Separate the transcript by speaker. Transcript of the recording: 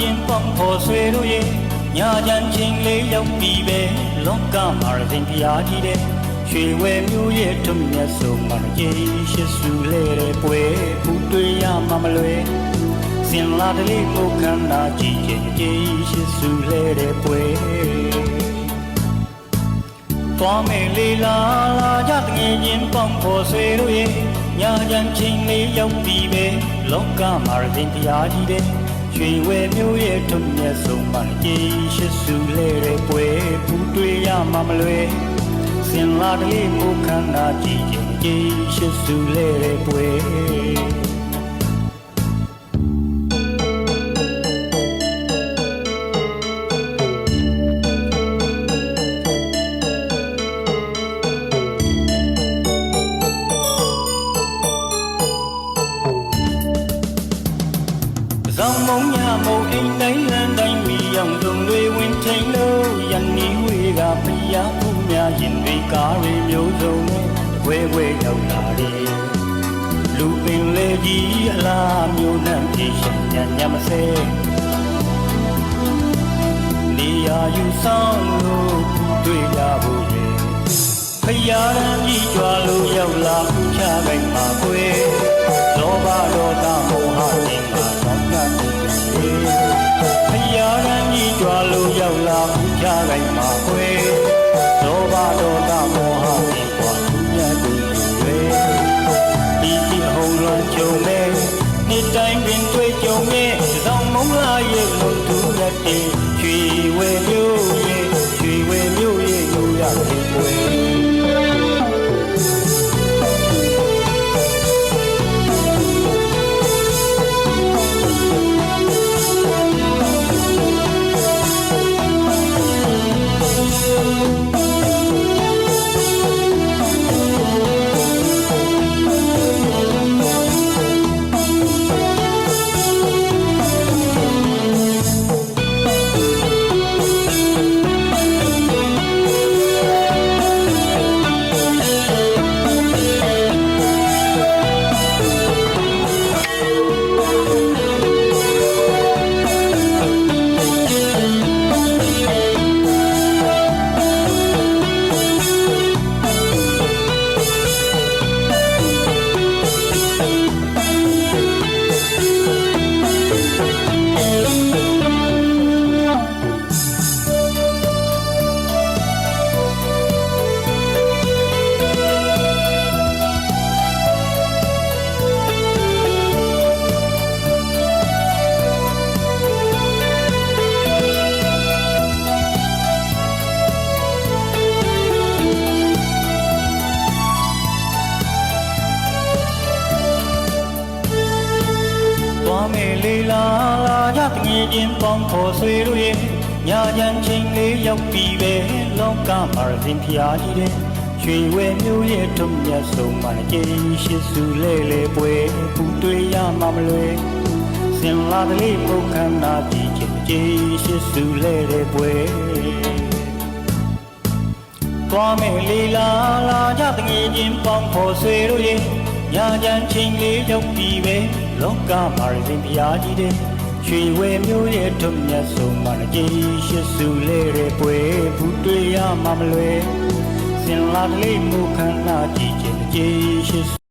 Speaker 1: ချင်းပေါင်းဖို့ဆွေတို့ရဲ့ညာချမ်းချင်းလေးရောက်ပြီးပဲလောကမှာရင်ဖျားကြီးတဲ့ရွှေဝဲမျိုးရဲ့ထွတ်မြတ်ဆုံးမှာကြေရှိစုလဲတဲ့ပွဲပူတွေ့ရမှာမလွယ်စင်လာတလေးကိုခန္ဓာကြည့်ခြင်းကြေရှိစုလဲတဲ့ပွဲသွားမယ်လေလာလာကြတငယ်ချင်းပေါင်းဖို့ဆွေတို့ရဲ့ညာချမ်းချင်းလေးရောက်ပြီးပဲ လောကမှာရင်ဖျားကြီးတဲ့ရွှေဝဲမျိုးရဲ့ထွတ်မြတ်ဆုံးမှာကြေရှိစုလဲတဲ့ပွဲပူတွေ့ရမှာမလွယ်စင်လာတလေးကိုခန္ဓာကြည့်ခြင်းကြေရှိစုလဲတဲ့ပွဲ မုံညမုံအိမ်တိုင်းလန်းတိုင်းမီအောင်တုံတွေဝင်ထိန်လို့ရန်နီဝေကမယားမှုများရင်တွေကားတွေမျိုးစုံနဲ့ခွဲခွဲရောက်လာတယ်လူပင်လေကြီးအလားမျိုးနှံပြေရှင်ညညမစဲနေရာယူဆောင်လို့တွေ့ရဖို့လေဖယားရန်ကြီးကြွားလို့ရောက် သောမုံလာရဲ့မုတ်သူမြတ်တေချွေဝဲမျိုး လေလာလာကြတငယ်ချင်းပေါင်းဖို့ဆွေတို့ရဲ့ညာချမ်းချင်းလေးရောက်ပြီးပဲလောကမှာရင်ဖျားကြီးတဲ့ရွှေဝဲမျိုးရဲ့ထုံမြတ်ဆုံးမှာကြေရှိစုလဲလေပွဲပူတွေ့ရမှာမလွယ်စင်လာတလေးပုတ်ခန္ဓာကြည့်ချင်းကြေရှိစုလဲတဲ့ပွဲသွားမယ်လေလာလာကြတငယ်ချင်းပေါင်းဖို့ဆွေတို့ရဲ့ညာချမ်းချင်းလေးရောက်ပြီးပဲ လောကမှာရင်ဖျားကြီးတဲ့ရွှေဝဲမျိုးရဲ့ထုံမြတ်ဆုံးမှာကြေရှိစုလဲတဲ့ပွဲပူတွေ့ရမှာမလွယ်စင်လာတလေးမူခန္ဓာကြည့်ချင်းကြေရှိ